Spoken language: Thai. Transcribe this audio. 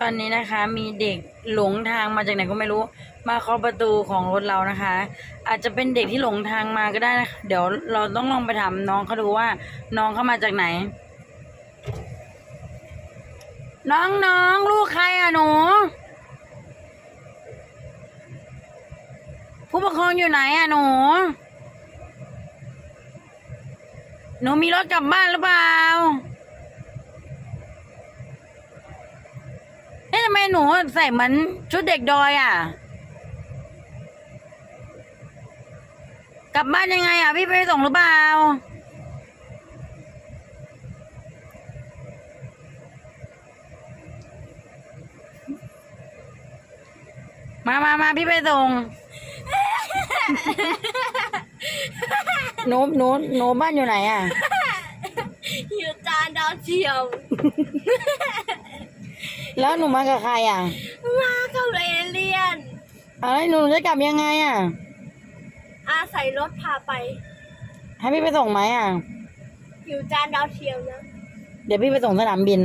ตอนนี้นะคะมีเด็กหลงทางมาจากไหนก็ไม่รู้ มาเคาะประตูของรถเรานะคะ อาจจะเป็นเด็กที่หลงทางมาก็ได้นะคะเดี๋ยวเราต้องลองไปถามน้องเขาดูว่าน้องเขามาจากไหน น้องน้องลูกใครอะหนู ผู้ปกครองอยู่ไหนอะหนู หนูมีรถกลับบ้านหรือเปล่าำไมหนูใส่เหมือนชุดเด็กดอยอะ กลับบ้านยังไงอะ พี่ไปส่งหรือเปล่ามามามาพี่ไปส่ง หนูหนูหนูบ้านอยู่ไหนอะ อยู่จานดาวเทียม แล้วหนูมากับใครอะ มากับเอเลียนเอาแล้วหนูจะกลับยังไงอะ อาศัยรถพาไป ให้พี่ไปส่งไหมอะ อยู่จานดาวเทียมนะ เดี๋ยวพี่ไปส่งสนามบิน